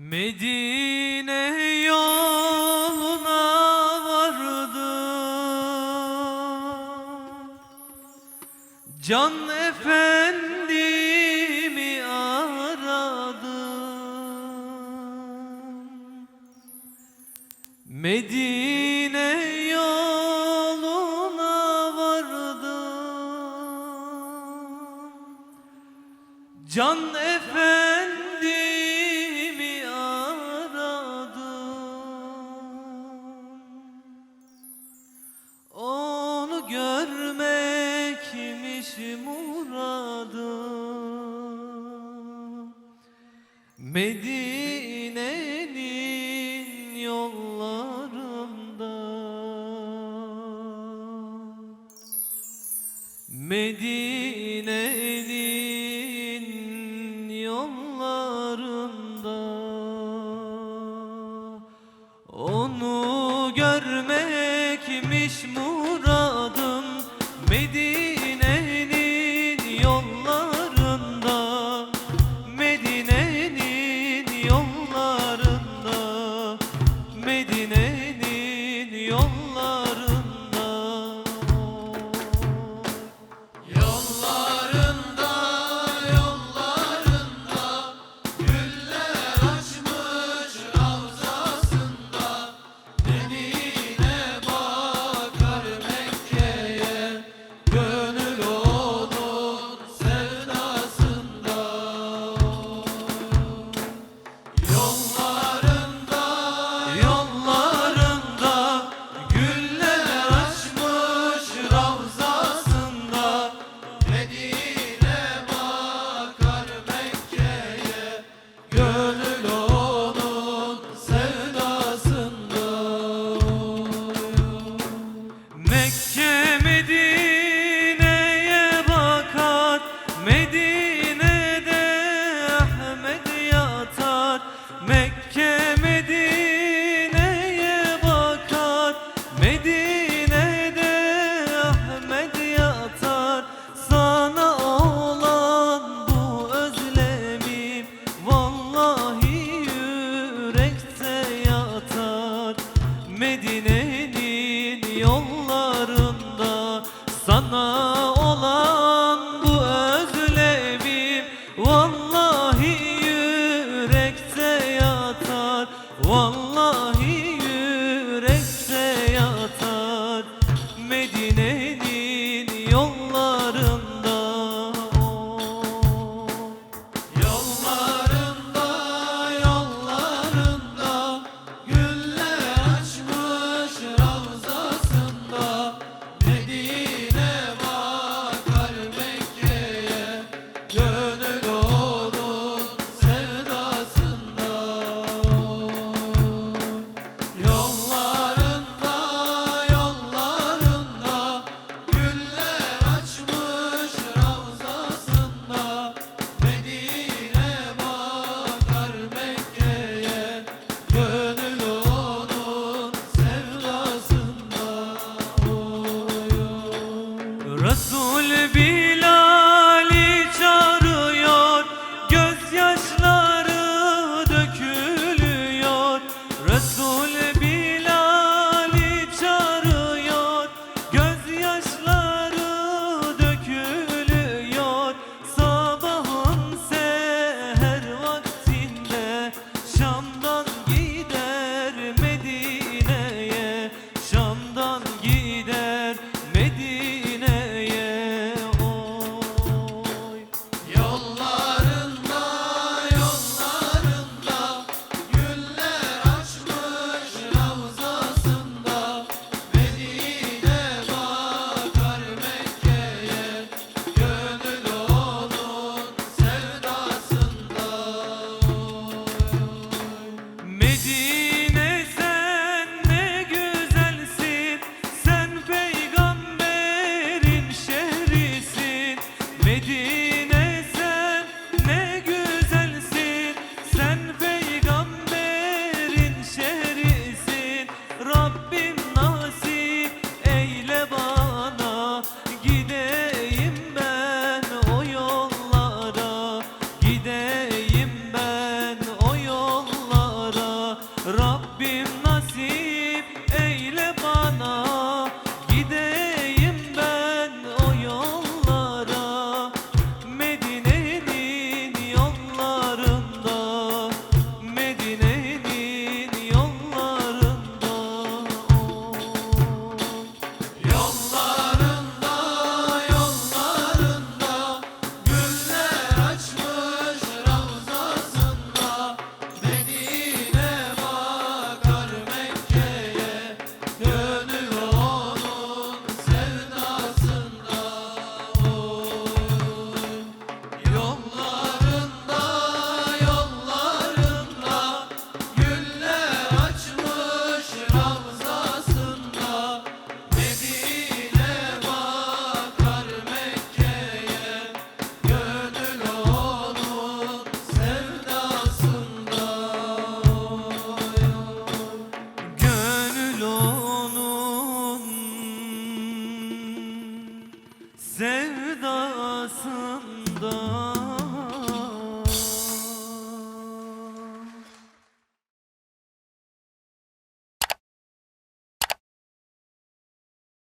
Medine yoluna vardım Can efendimi aradım Medine yoluna vardım Can efendimi Medine'nin yollarında. Medine'nin yollarında. Onu görmekmiş muradım. Medine'nin Sana olan bu özlemim Vallahi yürekte yatar Vallahi rüyasında